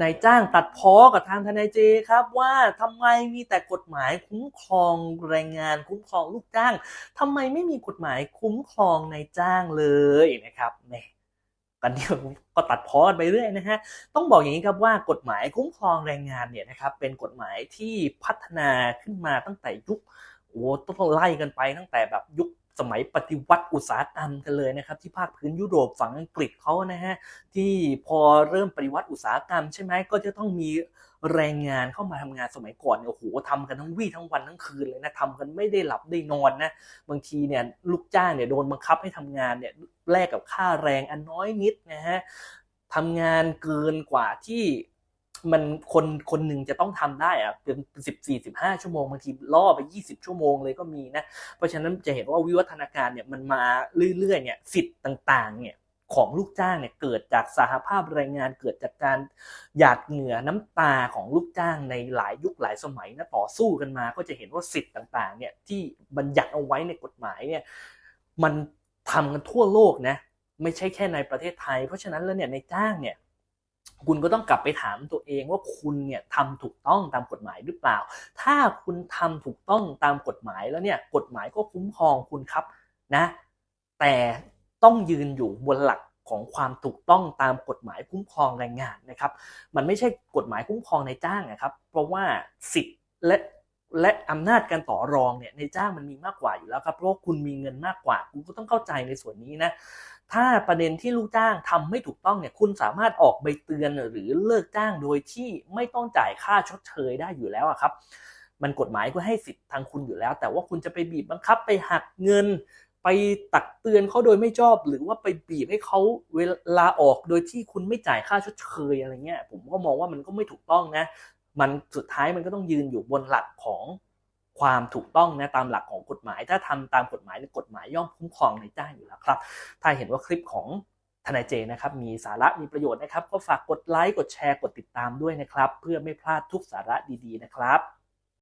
นายจ้างตัดพ้อกับทางทนายเจครับว่าทำไมมีแต่กฎหมายคุ้มครองแรงงาน คุ้มครองลูกจ้างทำไมไม่มีกฎหมายคุ้มครองนายจ้างเลยนะครับแหมกันเดียวก็ตัดพ้อกันไปเรื่อยนะฮะ ต้องบอกอย่างนี้ครับว่ากฎหมายคุ้มครองแรงงานเนี่ยนะครับเป็นกฎหมายที่พัฒนาขึ้นมาตั้งแต่ยุคโอ้ต้องไล่กันไปตั้งแต่แบบยุค สมัยปฏิวัติอุตสาหกรรมกันเลยนะครับ ที่ภาคพื้นยุโรปฝั่งอังกฤษเขานะฮะที่พอเริ่มปฏิวัติอุตสาหกรรม ใช่ไหมก็จะต้องมีแรงงานเข้ามาทำงานสมัยก่อนเนี่ยโอ้โหทำกันทั้งวี่ทั้งวันทั้งคืนเลยนะทำกันไม่ได้หลับได้นอนนะบางทีเนี่ยลูกจ้างเนี่ยโดนบังคับให้ทำงานเนี่ยแลกกับค่าแรงอันน้อยนิดนะฮะทำงานเกินกว่าที่ มันคนคนหนึ่งจะต้องทำได้อะเป็นสิบสี่สิบห้าชั่วโมงบางทีล่อไปยี่สิบชั่วโมงเลยก็มีนะ เพราะฉะนั้นจะเห็นว่าวิวัฒนาการเนี่ยมันมาเรื่อยๆเนี่ยสิทธิ์ต่างๆเนี่ยของลูกจ้างเนี่ยเกิดจากสหภาพแรงงานเกิดจากการหยาดเหงื่อน้ำตาของลูกจ้างในหลายยุคหลายสมัยนะต่อสู้กันมาก็จะเห็นว่าสิทธิ์ต่างๆเนี่ยที่บัญญัติเอาไว้ในกฎหมายเนี่ยมันทำกันทั่วโลกนะไม่ใช่แค่ในประเทศไทย เพราะฉะนั้นแล้วเนี่ยในจ้างเนี่ย คุณก็ต้องกลับไปถามตัวเองว่าคุณเนี่ยทำถูกต้องตามกฎหมายหรือเปล่า ถ้าคุณทำถูกต้องตามกฎหมายแล้วเนี่ยกฎหมายก็คุ้มครองคุณครับนะ แต่ต้องยืนอยู่บนหลักของความถูกต้องตามกฎหมายคุ้มครองแรงงานนะครับ มันไม่ใช่กฎหมายคุ้มครองในจ้างนะครับ เพราะว่าสิทธิ์และและอำนาจการต่อรองเนี่ยในจ้างมันมีมากกว่าอยู่แล้วครับ เพราะคุณมีเงินมากกว่า คุณก็ต้องเข้าใจในส่วนนี้นะ ถ้าประเด็นที่ลูกจ้างทำไม่ถูกต้องเนี่ยคุณสามารถออกใบเตือนหรือเลิกจ้างโดยที่ไม่ต้องจ่ายค่าชดเชยได้อยู่แล้วครับ มันกฎหมายก็ให้สิทธิ์ทางคุณอยู่แล้ว แต่ว่าคุณจะไปบีบบังคับไปหักเงิน ไปตักเตือนเขาโดยไม่ชอบ หรือว่าไปบีบให้เขาเวลาออกโดยที่คุณไม่จ่ายค่าชดเชยอะไรเงี้ยผมก็มองว่ามันก็ไม่ถูกต้องนะมันสุดท้ายมันก็ต้องยืนอยู่บนหลักของ ความถูกต้องนะตามหลักของกฎหมาย ถ้าทำตามกฎหมายในกฎหมายย่อมคุ้มครองในจ้างอยู่แล้วครับ ถ้าเห็นว่าคลิปของทนายเจนะครับมีสาระมีประโยชน์นะครับ ก็ฝากกดไลค์กดแชร์กดติดตามด้วยนะครับ เพื่อไม่พลาดทุกสาระดีๆนะครับ